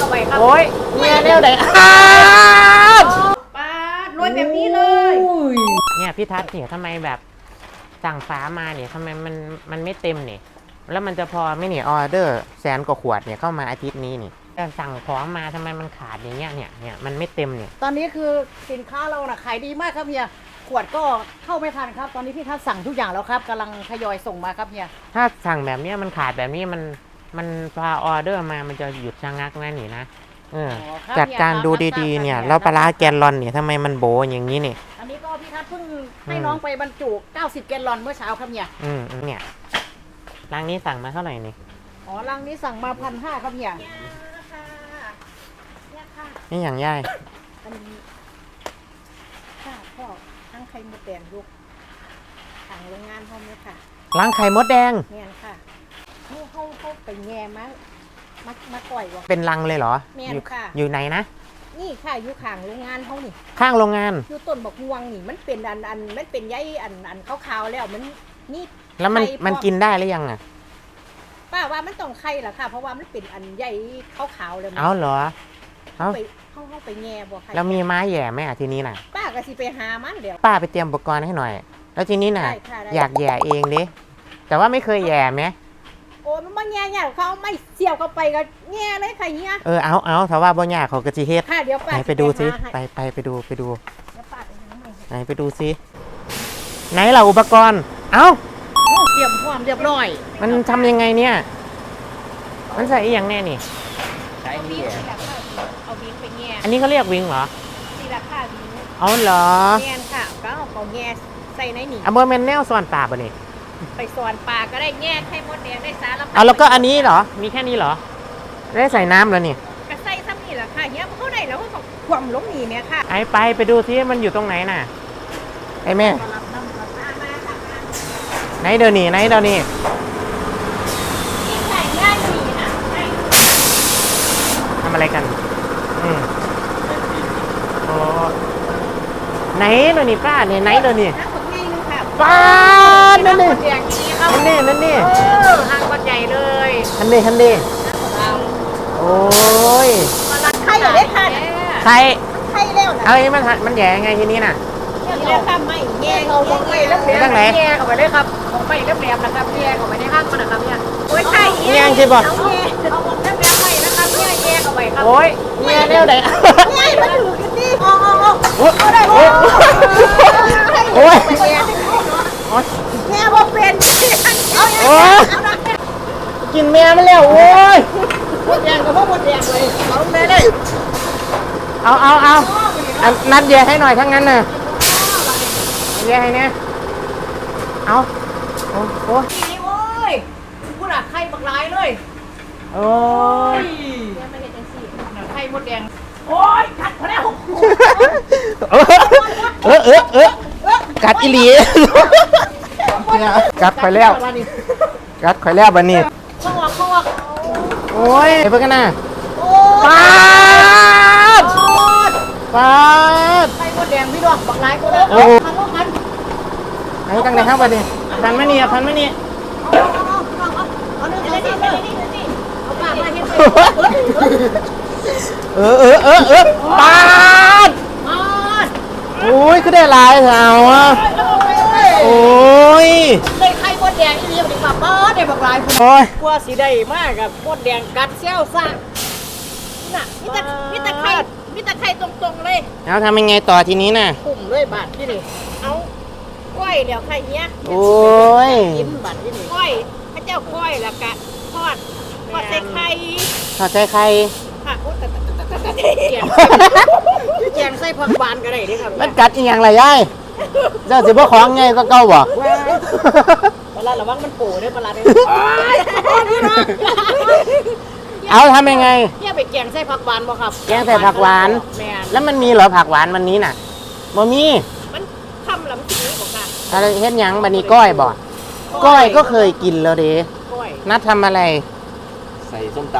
เข้าไปครับโอ้ยเมียแนวไหนอ้าวป้าดรวยแบบนี้เลยเนี่ยพี่ทัศน์เนี่ยทำไมแบบสั่งฟ้ามาเนี่ยทำไมมันมันไม่เต็มเนี่ยแล้วมันจะพอไหม่เนี่ยออเดอร์แสนกว่าขวดเนี่ยเข้ามาอาทิตย์นี้นี่แต่สั่งของมาทำไมมันขาดอย่างเงี้ยเนี่ยเนี่ยมันไม่เต็มเนี่ยตอนนี้คือสินค้าเราน่ะขายดีมากครับเฮียขวดก็เข้าไม่ทันครับ ตอนนี้พี่ทัศน์สั่งทุกอย่างแล้วครับกำลังทยอยส่งมาครับเฮีย ถ้าสั่งแบบเนี้ยมันขาดแบบนี้มัน มันพอออเดอร์มามันจะหยุดชะงักนะนี่นะเออ อ๋อครับจัดการเฮียดูครับดีๆเนี่ยรับทราบแล้วปลาร้าแกนลอนเนี่ยทำไมมันโบอย่างนี้เนี่ย อันนี้ก็พี่ทัศน์เพิ่งให้อืมน้องไปบรรจุ 90 แกลลอนเมื่อเช้าครับเฮียอืมอืมเนี่ยร้านนี้สั่งมาเท่าไหร่นี่อ๋อรังนี้สั่งมาพันห้าครับเฮียนี่อย่างย่ายอันนี้ค่ะพ่อทั้งไข่มดแดงลูกทางโรงงานเขาเนี่ยค่ะล้างไข่มดแดง เนี่ยค่ะ เขาเขาเขาไปแง่มามามาก่อยวะเป็นรังเลยเหรอ แม่นอยู่ค่ะ อยู่ไหนนะ นี่ค่ะอยู่ข้างโรงงานเขานี่ข้างโรงงาน อยู่ต้นบักม่วงนี่มันเป็นอันอันมันเป็นใยอันอันขาวๆแล้วมันนี่ แล้วมันไข่พอมันกินได้หรือยังอะ ป้าว่ามันต้องไข่ล่ะค่ะ เพราะว่ามันเป็นอันใยขาวๆแล้วมันเอาเหรอ เอาไปเขาเขาไปแง่บ่ค่ะแล้วมีไม้แหย่ไหมอะทีนี้น่ะ ป้าก็สิไปหามันเดี๋ยว ป้าไปเตรียมอุปกรณ์ให้หน่อย แล้วทีนี้น่ะ ได้ค่ะได้ อยากแหย่เองดิแต่ว่าไม่เคยแหย่ไหม โอ้มันบ่แง่เนี่ยเขาเอาไม่เสียบเข้าไปก็แง่เลยค่ะเฮียเออเอาเอาถ้าว่าบ่ยากเขาก็จิเฮ็ดค่ะเดี๋ยวป้าไหนไปดูสิหาให้ไปไปไปดูไปดูเดี๋ยวป้าไปหาให้ไหนไปดูสิไหนล่ะอุปกรณ์ เอ้าโอ้เตรียมพร้อมเรียบร้อยมันทำยังไงเนี่ย มันใส่อีหยังแน่นี่เอาบินสิราคาเอาบินไปแง่อันนี้เขาเรียกวิงเหรอสิราคาบินเอาเหรอแง่นค่ะก็เอาเขาแง่ใส่ในนี่อันเบอร์แมนแนลส่วนป่าบ่นี่ ไปสอนปลาก็ได้แง่ไข่มดแดงได้สารพัดเอาแล้วก็อันนี้เหรอ มีแค่นี้เหรอ ได้ใส่น้ำแล้วนี่ก็ใส่ซ้ำนี่แหละค่ะเนี้ยเขาได้แล้วก็ความลงนี่เนี่ยค่ะไอ้ไปไปดูที่มันอยู่ตรงไหนน่ะ ไอ้แม่มารับน้ำมามามาทำงานไหนเดี๋ยวนี้ไหนเดี๋ยวนี้นี่ใส่ง่ายดีนะใส่ทำอะไรกัน อืมโอ้ไหนเดี๋ยวนี้ป้าเนี่ยไหนเดี๋ยวนี้น้ำผักง่ายนึงค่ะป้า นั่นนี่ำมดแดงนี่ครับนั่นนี่นั่นนี่เออหางมดใหญ่เลยฮันนี่ฮันนี่เอาโอ้ยมาลัดไข่เลยค่ะใครไข่แล้วนะเอาไอ้มันหันมันแย่ยังไงทีนี้น่ะนี่แหละค่ะไม่แง่เขาของไม่แล้วตั้งไหนแง่เข้าไปเลยครับของไม่แล้วแหลมนะครับแง่เข้าไปในห้างมันนะครับเนี่ยโอ้ยไข่แง่ใช่ปะเอาแง่เอาของแล้วแหลมไปนะครับแง่แง่เข้าไปครับโอ้ยเมียแนวไหนแง่มันถือกันดิอ๋ออ๋ออ๋อโอ้ยโอ้ยโอ้ย แง่ โอ้ย แง่บ่เป็นเอาแง่ โอ้ยกินแม่มันแล้วโอ้ยหมดแดงกับว่าหมดแดงเลยเอาแม่เลยเอาเอาเอาอันนัดแย่ให้หน่อยทั้งนั้นน่ะแย่ให้เนี่ยเอาโอ้โหนี่โอ้ยกูน่ะไข่บักร้ายเลย โอ้ยแม่ไม่เห็นจังซี่น่ะไข่หมดแดง โอ้ยกัดพอแล้วเออเออเออเออกัดอีหลีกัดไปแล้ว กัดข่อยแล้วบันนี้ข้าวข้าว โอ้ยไปเพื่อนกันนะโอ้ปาดโอ้ยปาดไข่หมดแดงพี่ดอกบักร้ายกูนะโอ้ทันลูกทันไหนตั้งไหนครับบันนี้ทันไหมนี่ทันไหมนี่เอาเอาเอาเอาเอาเนื้อเอาเนื้อเอาเนื้อเอาปากมาเห็นไปเออเออเออเออปาดอ๋อโอ้ยคือได้หลายสาวอะโอ้ยได้ไข่มดแดงอีนี่มันแบบบ้าได้บักร้ายคุณโอ้ยกลัวสีได้มากกับมดแดงกัดเซี่ยวซ่าน่ะมีแต่มีแต่ไข่มีแต่ไข่ตรงๆเลยเอาทำยังไงต่อทีนี้น่ะปุ่มเลยบาทที่นี่เอาก้อยเดี๋ยวไข่เนี้ยโอ้ยกินบาทที่นี่ก้อยพระเจ้าก้อยแล้วกะทอดทอดใส่ไข่ถอดใจใครค่ะโอ้แต่แต่แต่แต่แต่แกงแกงใส่ผักหวานก็ได้เด้ครับมันกัดอีหยังไรยายเจ้าสิบ่ของไงก็เก่าบ่ป ลาระวังมันโผล่เด้อปลาเด้อเอาทำยังไง เนี่ยไปแกงใส่ผักหวานบ่ครับแกงใส่ผักหวาน แม่นแล้วมันมีเหรอผักหวานวันนี้น่ะบ่มีมันคำลำสีบ่ค่ะอะไรเฮ็ดหยังบันนี้ก้อยบ่ก้อยก็เคยกินแล้วเด้ก้อยนัดทำอะไร ใส่ส้มต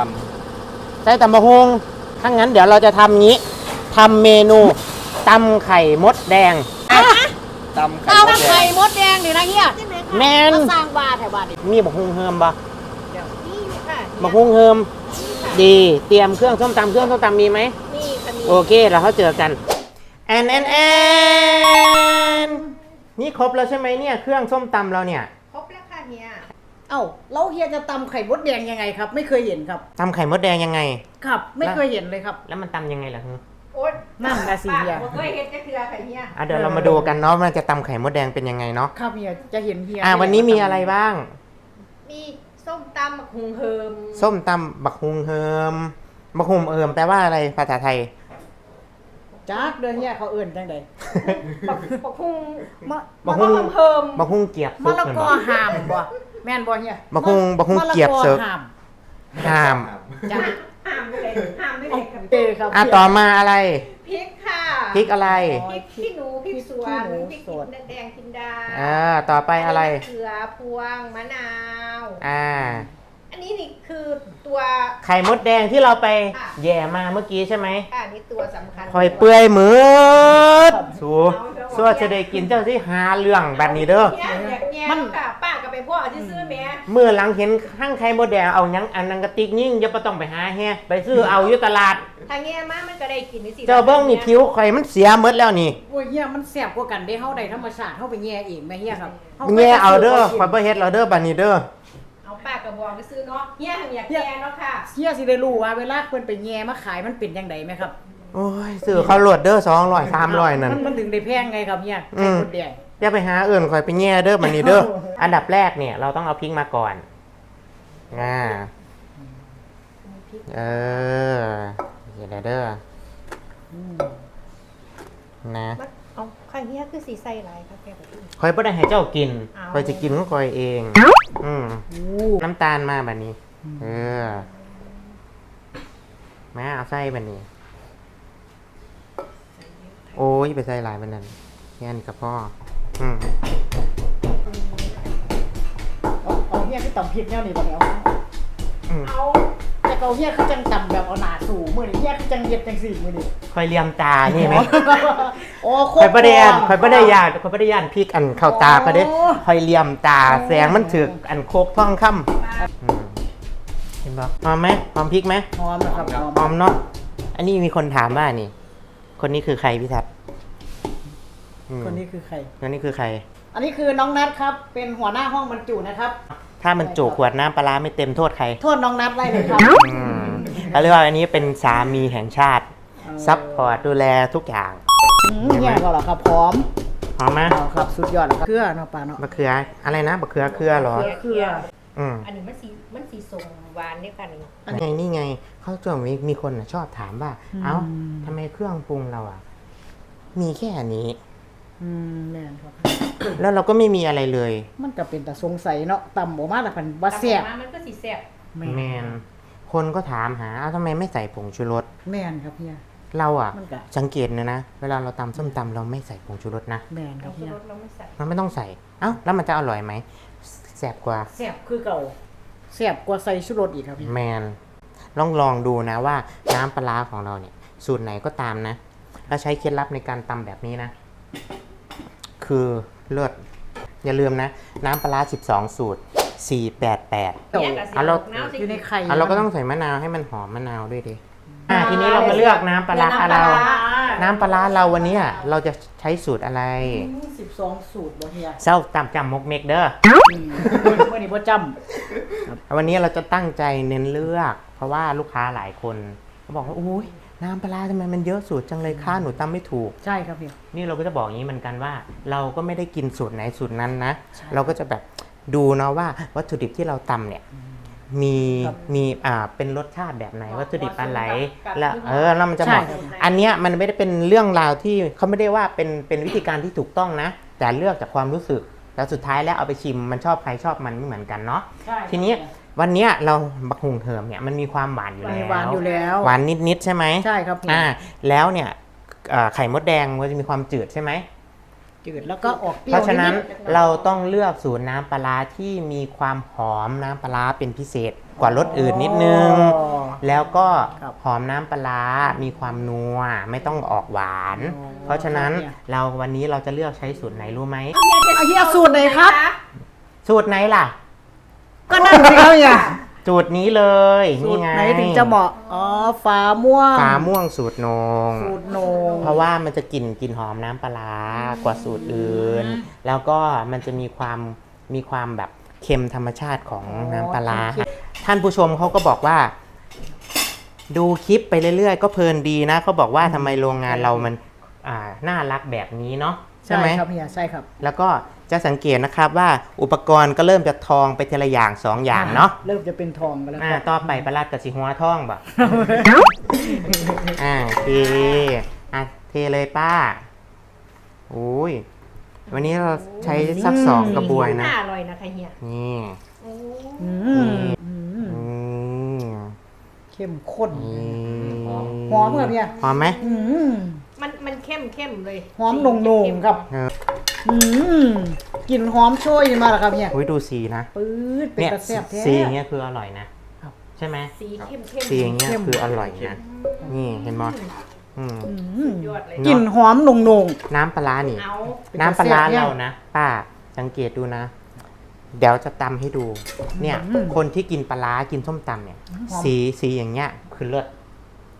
ใส่ตำบะฮงถ้างั้นเดี๋ยวเราจะทำงี้ทำเมนูตำไข่มดแดงำตำไข่เอามดแดไข่งมดแดงนี่นะเฮีย แม่น มาสร้างบาแถวบ้านนี่มีบะฮุงเฮิมบ่เดี๋ยวนี่อยู่ค่ะบะฮุงเฮิม ดี เตรียมเครื่องส้มตำเครื่องส้มตำมีไหม นี่ค่ะมีโอเค เราเขาเจอกัน แอนแอนแอนนี่ครบแล้วใช่ไหมเนี่ย เครื่องส้มตำเราเนี่ยครบแล้วค่ะเฮียเอ้าแล้วเฮียจะตำไข่มดแดงยังไงครับ ไม่เคยเห็นครับ ตำไข่มดแดงยังไง ครับ ไม่เคยเห็นเลยครับ แล้วมันตำยังไงล่ะฮึ โอ๊ยนั่นนะสิเฮียป้าบ่เคยเห็นจะเคือค่ะเฮียอะเดี๋ยวเรามาดูกันเนาะมันจะตำไข่มดแดงเป็นยังไงเนาะครับเฮียจะเห็นเฮียอะวันนี้มีอะไรบ้าง มีส้มตำบักหุงเฮิมส้มตำบักฮุงเฮิมบักฮุงเฮิมแปลว่าอะไรภาษาไทย จักเดือนเฮียเขาเอื่นจังใดบักบักหุงมะบักฮุงเฮิมบักฮุงเกียบมะซุปละเหมือนกอบ่หามบ่แม่นบ่เฮียบักฮุงบักฮุงเกียบเสิร์ฟมะละกอหามห้าม จ้ะ ห้ามไม่เลยห้ามไม่เลโอยค่ะเคครับ อะต่อมาอะไรพริกค่ะพริกอะไร พริกขี้หนูพริกสวนพริกขี้หนูพริกสด แดงจินดาอ่าต่อไปอะไร มเขือพวงมะนาว อ่า อันนี้นี่คือตัว ไข่มดแดงที่เราไปค่ะ แย่มาเมื่อกี้ใช่ไหมอ่านี่ตัวสำคัญคอยเปื่อยหมืดสูสัวจะได้กินเจ้าที่หาเรื่องแบบนี้เด้อเนี่ยอยากแย่มันค่ะป้ากับไปพ่อเอาที่ซื้อแม่เมื่อหลังเห็นข้างไข่มดแดงเอาหยังอันนังกระติกยิ่งอย่าไปต้องไปหาแฮะไปซื้อเอาอยู่ตลาดทางแง่มามันก็ได้กินในสิเจ้าเบิ้งนี่ผิวข่อยมันเสียหมดแล้วนี่โอ้ยเฮียมันแสบกว่ากันได้เฮาได้ธรรมชาติเฮาไปแย่เองแม่เฮียครับฮแง่เอาเด้อไปข่อยบ่เฮ็ดเราเด้อบัดนี้เด้อเอา ป้ากับบอกไปซื้อเนาะเฮียทำอยากแย่เนาะค่ะ เฮียสิได้รู้ว่าเวลาเพิ่นไปแย่มาขายมันเป็นจังไดไหมครับโอ้ยซื้อเขาโหลดเด้อ200 300นั่น มันมันถึงได้แพงไงครับเฮียอืไข่มมดแดง อย่าไปหาอื่นข่อยไปแง่เด้อบัดนี้เด้อ อันดับแรกเนี่ย เราต้องเอาพริกมาก่อนอ่าเออเดี๋ยวเด้ออืมนะ มัน เอาข้างเฮียคือสีใส่หลายค่ะแกแบบนี้ข่อยบ่ได้ให้เจ้ากินเอาข่อยจะกินของข่อยเอง อืมโอ้น้ำตาลมาแบบนี้ เออมาเอาไส้แบบนี้ โอ้ยไปใส่หลายมันนั่นแค่นี้กับพ่อ อืมเอาเอาเฮียคือตำพริกแนวนี้บ่แล้วอืมเอาแต่ เกาเฮียคือจังตำแบบเอาหนาสู่มื้อนี้เฮียคือจังเฮ็ดจังซี่มือนี้คอยเลียมตานี่ไหมโอ้โคคอยประเดียนคอยประเดียานคอยประเดียานพริกอันเข้าตาก็ได้โอ้ คอยเลียมตาแสงมันถึกอันโคกท่องค่ำอืมเห็นปะหอมไหมหอมพริกไหมหอมนะครับหอมหอมเนาะอันนี้มีคนถามว่านี่ คนนี้คือใครพี่ทัศน์อืมคนนี้คือใคร คนนี้คือใคร อันนี้คือน้องนัทครับ เป็นหัวหน้าห้องบรรจุนะครับ ถ้ามันจุขวดน้ำปลาร้าไม่เต็มโทษใคร โทษน้องนัทได้เลยครับ อืมเขาเรียกว่าอันนี้เป็นสามีแห่งชาติ ซัพพอร์ตดูแลทุกอย่างอืมเนี่ยก็เหรอครับพร้อมหอมไหมเอาครับสุดยอดแล้วครับเครือเนาะปลาเนาะมะเขืออะไรนะมะเขือเครือเหรอ เครือเครืออืมอันนี้มันสีมันสีส่งหวานเนี่ยค่ะนี่ไงนี่ไงเขาจะมีมีคนน่ะชอบถามว่า เอ้าทำไมเครื่องปรุงเราอะ มีแค่นี้ อืมแม่นครับแล้วเราก็ไม่มีอะไรเลย มันก็เป็นแต่สงสัยเนาะต่ำบ่มาแต่พันว่าแซ่บตำออกมามันก็สีแซ่บแมนคนก็ถามหาเอ้าทำไมไม่ใส่ผงชูรส แม่นครับเฮีย เราอะ มันก็ สังเกตเลยนะ เวลาเราตำส้มตำเราไม่ใส่ผงชูรสนะ แม่นคเรารับคือเฮียรสเราไม่ใส่มันไม่ต้องใส่ เอ้า แล้วมันจะอร่อยไหมแสบกว่า แซ่บคือเก่าแซ่บกว่าใส่ชูรสอีกครับเฮียแมนลองลองดูนะว่าน้ำปลาร้าของเราเนี่ย สูตรไหนก็ตามนะแล้วใช้เคล็ดลับในการตำแบบนี้นะ คือเลือดอย่าลืมนะ น้ำปลาร้า12 สูตร 488 เนี่ยกับสีเอาเรา น้ำสีอยู่ในไข่อะเราก็ต้องใส่มะนาวให้มันหอมมะนาวด้วยดิอะทีนี้เรามาเลือกน้ำปลาร้าเรา น้ำปลาร้าเราวันเนี้ยเราจะใช้สูตรอะไรสิบสองสูตรบ่เฮียเศร้าจำจำมกเมกเด้ออืมเมื่อนี้บ่จวันนี้เราจะตั้งใจเน้นเลือก เพราะว่าลูกค้าหลายคนเขาบอกว่าอุ้ย น้ำปลาร้าทำไมมันเยอะสูตรจังเลยค่าหนูตำไม่ถูกำใช่ครับเฮียนี่เราก็จะบอกอย่างนี้เหมือนกันว่า เราก็ไม่ได้กินสูตรไหนสูตรนั้นนะเราก็จะแบบดูเนาะว่าวัตถุดิบที่เราตำเนี่ยมีมีอ่าเป็นรสชาติแบบไหนวัตถุดิบอะไรแล้วเออแล้วมันจะเหมาะอันเนี้ยมันไม่ได้เป็นเรื่องราวที่เขาไม่ได้ว่าเป็นเป็นวิธีการที่ถูกต้องนะ แต่เลือกจากความรู้สึกแล้วสุดท้ายแล้วเอาไปชิมมันชอบใครชอบมันไม่เหมือนกันเนาะใช่ทีนี้ วันเนี้ยเราบักหุงเหิมเนี่ยมันมีความหวานอยู่มันแล้วหวานอยู่แล้ว หวานนิดๆใช่ไหมใช่ครับเฮียอ่าแล้วเนี่ยเอ่อไข่มดแดงมันจะมีความจืดใช่ไหมจืดแล้วก็ออกเปรี้เพยวราะฉะนั้นดเราต้องเลือกสูตรน้ำปลาร้าที่มีความหอมน้ำปลาร้าเป็นพิเศษกว่ารสอื่นนิดนึงอ๋อแล้วก็ครับหอมน้ำปลาร้ามีความนัวไม่ต้องออกหวานอ๋อเพราะฉะนั้นเนี่ยเราวันนี้เราจะเลือกใช้สูตรไหนรู้ไหมเอาเฮียสูตรไหนครับ สูตรไหนล่ะ ก็นั่นสิครับเฮียสูสูตรนี้เลยสูนี่ตรไงไหนถึงจะเหมาะ อ๋อฟ้าม่วงฟ้าม่วงสูตรโหนง สูตรโหนง เพราะว่ามันจะกลิ่นกลิ่นหอมน้ำปลาร้ากว่าสูตรอื่น แล้วก็มันจะมีความมีความแบบเค็มธรรมชาติของน้ำปลาร้าท่านผู้ชมเขาก็บอกว่า ดูคลิปไปเรื่อยๆ ก็เพลินดีนะเขาบอกว่าทำไมโรงงานเรามันอ่าน่ารักแบบนี้เนาะ ใช่ไหมครับเฮียใช่ครับ แล้วก็จะสังเกตนะครับว่าอุปกรณ์ก็เริ่มจะทองไปทีละอย่างสองอย่างเนาะเริ่มจะเป็นทองกันแล้วอ่าครับต่อไปประหลัดกับสีหัวทองบ่ อ่าโอเคอะเทเลยป้าโอ้ยวันนี้เราใช้สักสองกระบวยนะ น่าอร่อยนะคะเฮียนี่โอ้อืมอืมอืมเข้มข้น นี่หอมครับเนี่ย หอมไหมอืม มันมันเข้มเข้มเลยหอมโหน่งๆครับเอออืมกลิ่นหอมโชยมาแล้วครับเนี่ยอุ้ยดูสีนะปื๊ดเป็นเนี่ยกระแซบแท้ สีอย่างเงี้ยคืออร่อยนะครับ ใช่ไหมสีเข้มเข้มสีอย่างเงี้ยเข้ม คืออร่อยนะนี่เห็นไหมอืม อืมยอดเลยกลิ่นหอมโหน่ง น้ำปลาร้านี่ เอาเป็นน้ำปลาร้ากระแสเนี่ยเรานะ ป้าสังเกตดูนะ เดี๋ยวจะตำให้ดู เนี่ย อืมคนที่กินปลาร้ากินส้มตำเนี่ย หอม สีสีอย่างเงี้ย คือเลิศ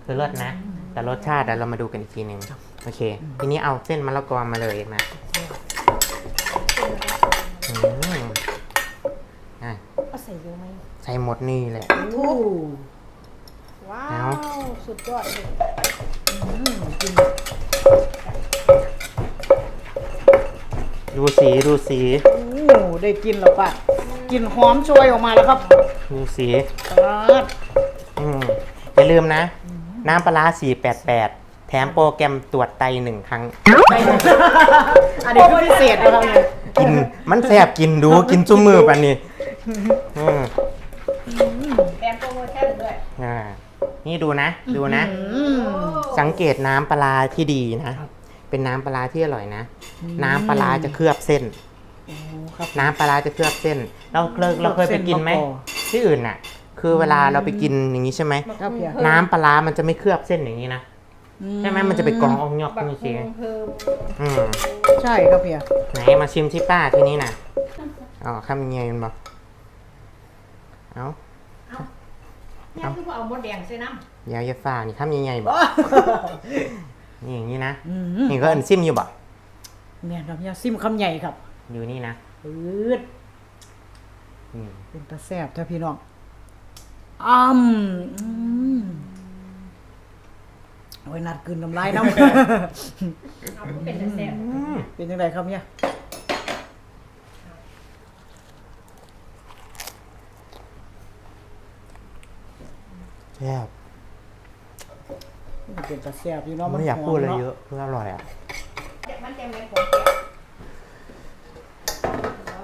คือเลิศนะ แต่รสชาติเดี๋ยวเรามาดูกันอีกทีหนึ่งโอเค ทีนี้เอาเส้นมะละกอมาเลยมาอืมอะเอาใส่เยอะไหมใส่หมดนี่แหละๆโอ้ว้าเอาว สุดยอดเลยอืมกลิ่นดูสีดูสี โอ้ได้กินแล้วป่ะกลิ่นหอมโชยออกมาแล้วครับดูสีครับอืมอย่าลืมนะ น้ำปลาร้า488 แถมโปรแกรมตรวจไตหนึ่งครั้งไปอันนี้คือพิเศษนะครับเนี่ยกินมันแสบกินดูกินจุ่มมือปันนี่อืมแถมโปรโมชั่นด้วยอ่านี่ดูนะ ดูนะ อืม สังเกตน้ำปลาร้าที่ดีนะ เป็นน้ำปลาร้าที่อร่อยนะ น้ำปลาร้าจะเคลือบเส้นโอ้ครับน้ำปลาร้าจะเคลือบเส้น เราเคยเราเคยไปกินไหมเคลือบเส้นมะกอก ที่อื่นน่ะ คือเวลาเราไปกินอย่างนี้ใช่ไหมครับเฮียน้ำปลาร้ามันจะไม่เคลือบเส้นอย่างนี้นะ ใช่ไหมมันจะไปกองอองยอกบักนี่ฮสิงเพิ่มอืมใช่ครับเฮียไหนมาชิมที่ป้าที่นี่นะอ๋อข้ามยังไงมันบอกเอาแม่คือเอาหมดแดงใส่น้อย่าอย่าฝ่านี่ข้ามยังไงบอกนี่อย่างนี้นะ อืมนี่ก็เอินซิมอยู่บ่เนี่ยครับเฮียซิมคำใหญ่ครับอยู่นี่นะปื๊ดอืมเป็นตาแซ่บเถอะพี่น้อง อ้ำอืมโอ้ยนัดกลืนน้ำลายน้ำำเอาเป็นแต่แซ่บอืมเป็นยังไงครับเนี่ยแซ่บมันเป็นตาแซ่บพี่น้องไม่อยากพูดอะไรเยอะอะเพื่ออร่อยอะ มันจะเป็นของแก่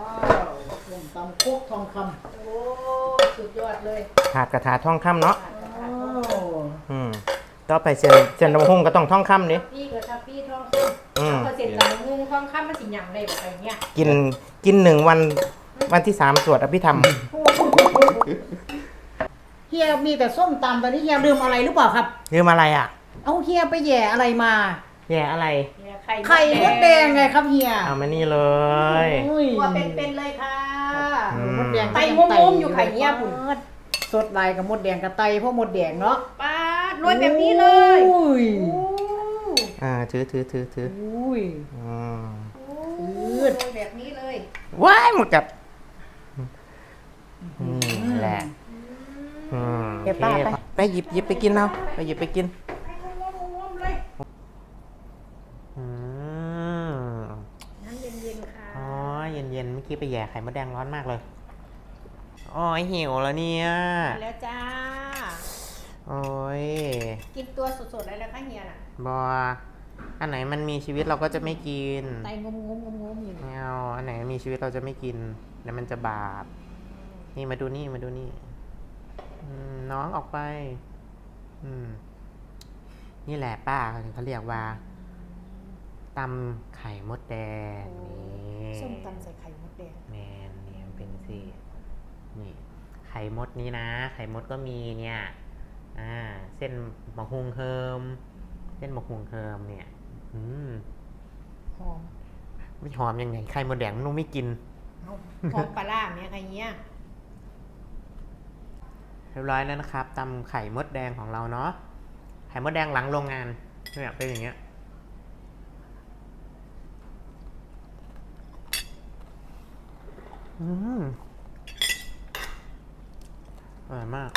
ว้าว ส้มตำโคกทองคโอ้สุดยอดเลยถาดกระถาท่องคำเนาะำโอ้อืมต่อไปเซนเซนดำฮงก็ต้องท่องคำดิพี่กับทับพี่ทองคอืมำพอเสร็จตำงูทองคำมันสิหยังได้แบบเนี้ยกินกินหนึ่งวันวันที่สามสวดอภิธรรม เฮียมีแต่ส้มตำตอนนี้เฮียลืมอะไรหรือเปล่าครับ ลืมอะไรอะ เอาเฮียไปแหย่อะไรมา แย่อะไรเนี่ยไข่ไข่มดแดงไงครับเฮียเอามานี่เลยโอ้ยตัวเป็นๆเลยค่ะอืม มดแดงไตงมๆอยู่ไข่เงียบพุ่นสดลายกับมดแดงกับไตเพราะมดแดงเนาะป้าดโรยแบบนี้เลยอุ้ยโอ้อ่าถือถือถือถืออุ้ย อืมโหโรยแบบนี้เลย ว้ายหมดกัดนี่แหละอืมเก็บป้าไปโอเคไปหยิบหยิบไปกินเอาไปหยิบไปกิน ไข่งมๆเลย อืม น้ำเย็นๆค่ะ อ๋อ เย็นเย็นๆเมื่อกี้ไปแย่ไข่มดแดงร้อนมากเลยอ๋อหิวแล้วเนี่ย มาแล้วจ้า โอ้ยกินตัวสดๆเลยแล้วค่ะเฮียน่ะบออันไหนมันมีชีวิตเราก็จะไม่กินไตงมๆงมๆอยู่ ไม่เอาอันไหนมีชีวิตเราจะไม่กินแล้วมันจะบาป นี่มาดูนี่มาดูนี่อืมน้องออกไป อืม นี่แหละป้าเขาเรียกว่า ตำไข่มดแดงนี่ส้มตำใส่ไข่มดแดงแมนเนี่ยมันเป็นสินี่ไข่มดนี้นะ ไข่มดก็มีเนี่ยอ่าเส้นมะฮุงเฮิม เส้นมะฮุงเฮิมเนี่ยอืมหอมไม่หอมยังไงไข่มดแดงนุ่มไม่กินหอมปลาล่าเนี่ยค่ะเฮียรียบร้อยแล้วนะครับตำไข่มดแดงของเราเนาะไข่มดแดงหลังโรงงานเนี่ยเป็นอย่างเงี้ย อืมอร่อยมาก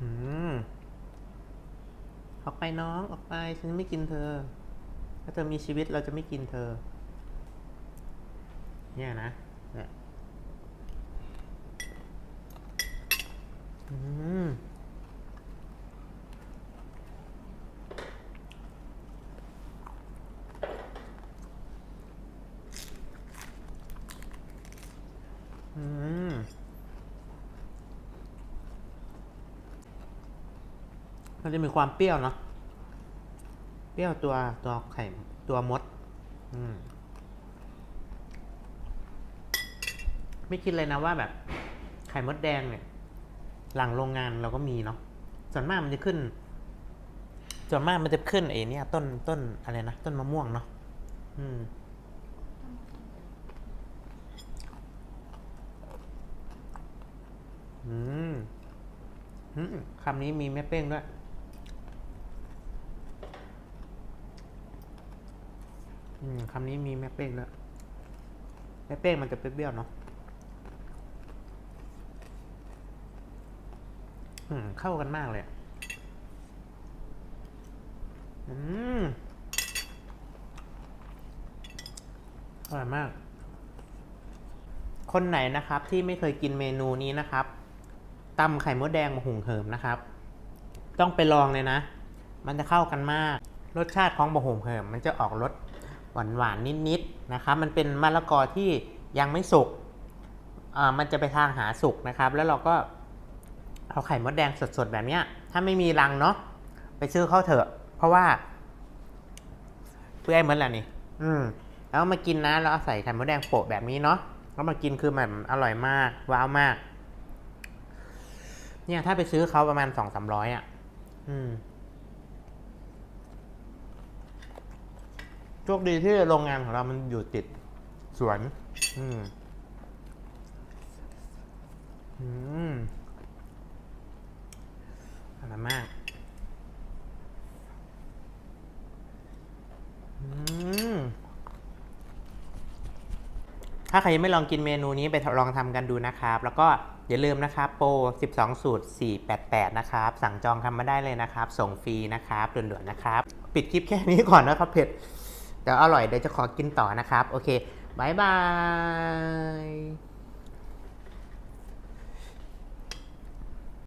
อืม ออกไปน้องออกไป ฉันไม่กินเธอ ถ้าเธอมีชีวิตเราจะไม่กินเธอ เนี่ยนะเนี่ยอืม อืม มันจะมีความเปรี้ยวเนาะ เปรี้ยวตัวตัวไข่ตัวมด อืม ไม่คิดเลยนะว่าแบบ ไข่มดแดงเนี่ย หลังโรงงานเราก็มีเนาะ ส่วนมากมันจะขึ้น ส่วนมากมันจะขึ้นไอเนี่ยต้นต้นอะไรนะต้นมะม่วงเนาะ อืมอืมคำนี้มีแม่เป้งด้วย อืมคำนี้มีแม่เป้งด้วแม่เป้งมันจะเปรี้ยวเนาะอืมเข้ากันมากเลยอะอืมอร่อยมาก คนไหนนะครับที่ไม่เคยกินเมนูนี้นะครับตำไข่มดแดงมาหุงเหิมนะครับ ต้องไปลองเลยนะ มันจะเข้ากันมาก รสชาติของบะหุงเหิม มันจะออกรส หวานหวานนิดๆนะครับ มันเป็นมะละกอที่ยังไม่สุกอ่ามันจะไปทางหาสุกนะครับ แล้วเราก็เอาไข่มดแดงสดๆ แบบเนี้ย ถ้าไม่มีรังเนาะไปซื้อเข้าเถอะ เพราะว่าเพื่อให้เหมือนแหละนี่ อืม แล้วมากินนะแล้วเอาใส่ไข่มดแดงโปะแบบนี้เนาะแล้วมากินคือมันอร่อยมากว้าวมาก เนี่ยถ้าไปซื้อเขาประมาณสองสามร้อยอะ อืม โชคดีที่โรงงานของเรามันอยู่ติดสวน อืม อืมอร่อยมาก อืม ถ้าใครยังไม่ลองกินเมนูนี้ไปลองทำกันดูนะครับ แล้วก็อย่าลืมนะครับโปร 12 สูตร 488 นะครับ สั่งจองทำมาได้เลยนะครับ ส่งฟรีนะครับด่วนๆนะครับ ปิดคลิปแค่นี้ก่อนนะครับเผ็ด แต่อร่อยเดี๋ยวจะขอกินต่อนะครับ โอเคบายบาย